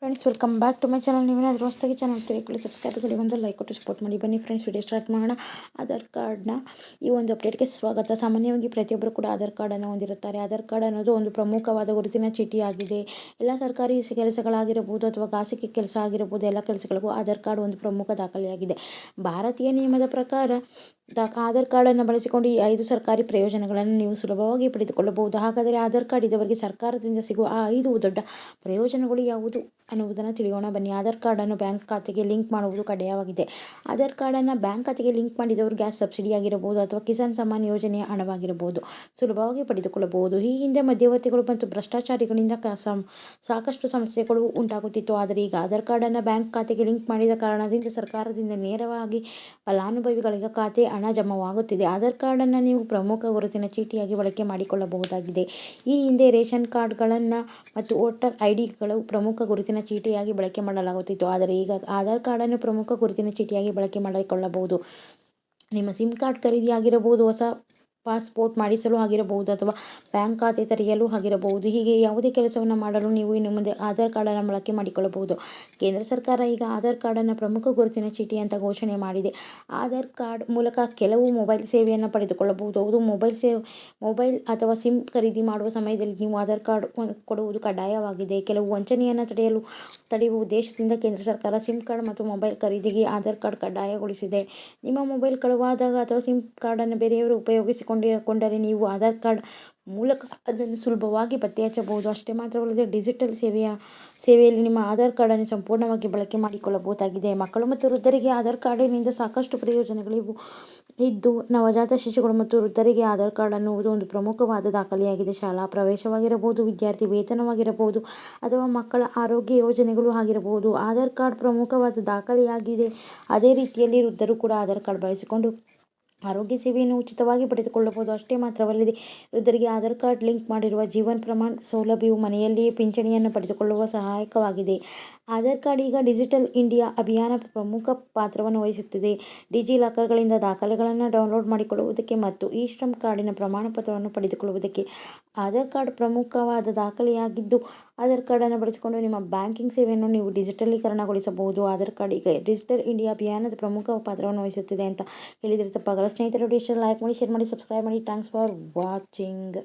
Friends welcome back to my channel ನೀವೇನಾದರೂ ಹೊಸದಾಗಿ channel ತಿಳ್ಕೊಳ್ಳಿ ಸಬ್ಸ್ಕ್ರೈಬ್ಗಳು ಬಂದು ಲೈಕ್ ಕೊಟ್ಟು ಸಪೋರ್ಟ್ ಮಾಡಿ. ಬನ್ನಿ ಫ್ರೆಂಡ್ಸ್ ವಿಡಿಯೋ ಸ್ಟಾರ್ಟ್ ಮಾಡೋಣ. ಆಧಾರ್ ಕಾರ್ಡ್ನ ಈ ಒಂದು ಅಪ್ಡೇಟ್ಗೆ ಸ್ವಾಗತ. ಸಾಮಾನ್ಯವಾಗಿ ಪ್ರತಿಯೊಬ್ಬರು ಕೂಡ ಆಧಾರ್ ಕಾರ್ಡನ್ನು ಹೊಂದಿರುತ್ತಾರೆ. ಆಧಾರ್ ಕಾರ್ಡ್ ಅನ್ನೋದು ಒಂದು ಪ್ರಮುಖವಾದ ಗುರುತಿನ ಚೀಟಿಯಾಗಿದೆ. ಎಲ್ಲ ಸರ್ಕಾರಿ ಕೆಲಸಗಳಾಗಿರಬಹುದು ಅಥವಾ ಖಾಸಗಿ ಕೆಲಸ ಆಗಿರಬಹುದು, ಎಲ್ಲ ಕೆಲಸಗಳಿಗೂ ಆಧಾರ್ ಕಾರ್ಡ್ ಒಂದು ಪ್ರಮುಖ ದಾಖಲೆಯಾಗಿದೆ. ಭಾರತೀಯ ನಿಯಮದ ಪ್ರಕಾರ ಆಧಾರ್ ಕಾರ್ಡನ್ನು ಬಳಸಿಕೊಂಡು ಈ ಐದು ಸರ್ಕಾರಿ ಪ್ರಯೋಜನಗಳನ್ನು ನೀವು ಸುಲಭವಾಗಿ ಪಡೆದುಕೊಳ್ಳಬಹುದು. ಹಾಗಾದರೆ ಆಧಾರ್ ಕಾರ್ಡ್ ಇದ್ದವರಿಗೆ ಸರ್ಕಾರದಿಂದ ಸಿಗುವ ಆ ಐದು ದೊಡ್ಡ ಪ್ರಯೋಜನಗಳು ಯಾವುದು ಅನ್ನುವುದನ್ನು ತಿಳಿಯೋಣ. ಬನ್ನಿ. ಆಧಾರ್ ಕಾರ್ಡನ್ನು ಬ್ಯಾಂಕ್ ಖಾತೆಗೆ ಲಿಂಕ್ ಮಾಡುವುದು ಕಡ್ಡಾಯವಾಗಿದೆ. ಆಧಾರ್ ಕಾರ್ಡನ್ನು ಬ್ಯಾಂಕ್ ಖಾತೆಗೆ ಲಿಂಕ್ ಮಾಡಿದವರು ಗ್ಯಾಸ್ ಸಬ್ಸಿಡಿ ಆಗಿರಬಹುದು ಅಥವಾ ಕಿಸಾನ್ ಸಮ್ಮಾನ್ ಯೋಜನೆಯ ಹಣವಾಗಿರಬಹುದು. ಸುಲಭವಾಗಿ ಪಡೆದುಕೊಳ್ಳಬಹುದು. ಈ ಹಿಂದೆ ಮಧ್ಯವರ್ತಿಗಳು ಮತ್ತು ಭ್ರಷ್ಟಾಚಾರಿಗಳಿಂದ ಸಾಕಷ್ಟು ಸಮಸ್ಯೆಗಳು ಉಂಟಾಗುತ್ತಿತ್ತು. ಆದರೆ ಈಗ ಆಧಾರ್ ಕಾರ್ಡನ್ನು ಬ್ಯಾಂಕ್ ಖಾತೆಗೆ ಲಿಂಕ್ ಮಾಡಿದ ಕಾರಣದಿಂದ ಸರ್ಕಾರದಿಂದ ನೇರವಾಗಿ ಫಲಾನುಭವಿಗಳಿಗೆ ಖಾತೆ ಹಣ ಜಮಾವಾಗುತ್ತಿದೆ. ಆಧಾರ್ ಕಾರ್ಡನ್ನು ನೀವು ಪ್ರಮುಖ ಗುರುತಿನ ಚೀಟಿಯಾಗಿ ಬಳಕೆ ಮಾಡಿಕೊಳ್ಳಬಹುದಾಗಿದೆ. ಈ ಹಿಂದೆ ರೇಷನ್ ಕಾರ್ಡ್ಗಳನ್ನು ಮತ್ತು ವೋಟರ್ ಐ ಡಿಗಳು ಪ್ರಮುಖ ಗುರುತಿನ ಚೀಟಿಯಾಗಿ ಬಳಕೆ ಮಾಡಲಾಗುತ್ತಿತ್ತು. ಆದರೆ ಈಗ ಆಧಾರ್ ಕಾರ್ಡನ್ನು ಪ್ರಮುಖ ಗುರುತಿನ ಚೀಟಿಯಾಗಿ ಬಳಕೆ ಮಾಡಿಕೊಳ್ಳಬಹುದು. ನಿಮ್ಮ ಸಿಮ್ ಕಾರ್ಡ್ ಖರೀದಿಯಾಗಿರಬಹುದು, ಹೊಸ ಪಾಸ್ಪೋರ್ಟ್ ಮಾಡಿಸಲು ಆಗಿರಬಹುದು ಅಥವಾ ಬ್ಯಾಂಕ್ ಖಾತೆ ತೆರೆಯಲು ಆಗಿರಬಹುದು. ಹೀಗೆ ಯಾವುದೇ ಕೆಲಸವನ್ನು ಮಾಡಲು ನೀವು ಇನ್ನು ಮುಂದೆ ಆಧಾರ್ ಕಾರ್ಡನ್ನು ಬಳಕೆ ಮಾಡಿಕೊಳ್ಳಬಹುದು. ಕೇಂದ್ರ ಸರ್ಕಾರ ಈಗ ಆಧಾರ್ ಕಾರ್ಡನ್ನು ಪ್ರಮುಖ ಗುರುತಿನ ಚೀಟಿ ಅಂತ ಘೋಷಣೆ ಮಾಡಿದೆ. ಆಧಾರ್ ಕಾರ್ಡ್ ಮೂಲಕ ಕೆಲವು ಮೊಬೈಲ್ ಸೇವೆಯನ್ನು ಪಡೆದುಕೊಳ್ಳಬಹುದು. ಅದು ಮೊಬೈಲ್ ಸೇವ್ ಮೊಬೈಲ್ ಅಥವಾ ಸಿಮ್ ಖರೀದಿ ಮಾಡುವ ಸಮಯದಲ್ಲಿ ನೀವು ಆಧಾರ್ ಕಾರ್ಡ್ ಕೊಡುವುದು ಕಡ್ಡಾಯವಾಗಿದೆ. ಕೆಲವು ವಂಚನೆಯನ್ನು ತಡೆಯಲು, ತಡೆಯುವ ಉದ್ದೇಶದಿಂದ ಕೇಂದ್ರ ಸರ್ಕಾರ ಸಿಮ್ ಕಾರ್ಡ್ ಮತ್ತು ಮೊಬೈಲ್ ಖರೀದಿಗೆ ಆಧಾರ್ ಕಾರ್ಡ್ ಕಡ್ಡಾಯಗೊಳಿಸಿದೆ. ನಿಮ್ಮ ಮೊಬೈಲ್ ಕಳುವಾದಾಗ ಅಥವಾ ಸಿಮ್ ಕಾರ್ಡನ್ನು ಬೇರೆಯವರು ಉಪಯೋಗಿಸಿಕೊಂಡು ಕೊಂಡರೆ ನೀವು ಆಧಾರ್ ಕಾರ್ಡ್ ಮೂಲಕ ಅದನ್ನು ಸುಲಭವಾಗಿ ಪತ್ತೆ ಹಚ್ಚಬಹುದು ಅಷ್ಟೇ ಮಾತ್ರವಲ್ಲದೆ ಡಿಜಿಟಲ್ ಸೇವೆಯ ಸೇವೆಯಲ್ಲಿ ನಿಮ್ಮ ಆಧಾರ್ ಕಾರ್ಡನ್ನು ಸಂಪೂರ್ಣವಾಗಿ ಬಳಕೆ ಮಾಡಿಕೊಳ್ಳಬಹುದಾಗಿದೆ. ಮಕ್ಕಳು ಮತ್ತು ವೃದ್ಧರಿಗೆ ಆಧಾರ್ ಕಾರ್ಡಿನಿಂದ ಸಾಕಷ್ಟು ಪ್ರಯೋಜನಗಳಿವು. ಇದ್ದು, ನವಜಾತ ಶಿಶುಗಳು ಮತ್ತು ವೃದ್ಧರಿಗೆ ಆಧಾರ್ ಕಾರ್ಡ್ ಅನ್ನುವುದು ಒಂದು ಪ್ರಮುಖವಾದ ದಾಖಲೆಯಾಗಿದೆ. ಶಾಲಾ ಪ್ರವೇಶವಾಗಿರಬಹುದು, ವಿದ್ಯಾರ್ಥಿ ವೇತನವಾಗಿರಬಹುದು, ಅಥವಾ ಮಕ್ಕಳ ಆರೋಗ್ಯ ಯೋಜನೆಗಳು ಆಗಿರಬಹುದು. ಆಧಾರ್ ಕಾರ್ಡ್ ಪ್ರಮುಖವಾದ ದಾಖಲೆಯಾಗಿದೆ. ಅದೇ ರೀತಿಯಲ್ಲಿ ವೃದ್ಧರು ಕೂಡ ಆಧಾರ್ ಕಾರ್ಡ್ ಬಳಸಿಕೊಂಡು ಆರೋಗ್ಯ ಸೇವೆಯನ್ನು ಉಚಿತವಾಗಿ ಪಡೆದುಕೊಳ್ಳಬಹುದು. ಅಷ್ಟೇ ಮಾತ್ರವಲ್ಲದೆ, ವೃದ್ಧರಿಗೆ ಆಧಾರ್ ಕಾರ್ಡ್ ಲಿಂಕ್ ಮಾಡಿರುವ ಜೀವನ್ ಪ್ರಮಾಣ್ ಸೌಲಭ್ಯವು ಮನೆಯಲ್ಲಿಯೇ ಪಿಂಚಣಿಯನ್ನು ಪಡೆದುಕೊಳ್ಳುವ ಸಹಾಯಕವಾಗಿದೆ. ಆಧಾರ್ ಕಾರ್ಡ್ ಈಗ ಡಿಜಿಟಲ್ ಇಂಡಿಯಾ ಅಭಿಯಾನ ಪ್ರಮುಖ ಪಾತ್ರವನ್ನು ವಹಿಸುತ್ತಿದೆ. ಡಿಜಿ ಲಾಕರ್ಗಳಿಂದ ದಾಖಲೆಗಳನ್ನು ಡೌನ್ಲೋಡ್ ಮಾಡಿಕೊಳ್ಳುವುದಕ್ಕೆ ಮತ್ತು ಇ ಶ್ರಮ್ ಕಾರ್ಡಿನ ಪ್ರಮಾಣಪತ್ರವನ್ನು ಪಡೆದುಕೊಳ್ಳುವುದಕ್ಕೆ ಆಧಾರ್ ಕಾರ್ಡ್ ಪ್ರಮುಖವಾದ ದಾಖಲೆಯಾಗಿದ್ದು ಆಧಾರ್ ಕಾರ್ಡನ್ನು ಬಳಸಿಕೊಂಡು ನಿಮ್ಮ ಬ್ಯಾಂಕಿಂಗ್ ಸೇವೆಯನ್ನು ನೀವು ಡಿಜಿಟಲೀಕರಣಗೊಳಿಸಬಹುದು. ಆಧಾರ್ ಕಾರ್ಡ್ ಈಗ ಡಿಜಿಟಲ್ ಇಂಡಿಯಾ ಅಭಿಯಾನದ ಪ್ರಮುಖ ಪಾತ್ರವನ್ನು ವಹಿಸುತ್ತಿದೆ ಅಂತ ಹೇಳಿದರೆ ತಪ್ಪಾಗಲ್ಲ. ಸ್ನೇಹಿತರು ಲೈಕ್ ಮಾಡಿ ಶೇರ್ ಮಾಡಿ ಸಬ್ಸ್ಕ್ರೈಬ್ ಮಾಡಿ. Thanks for watching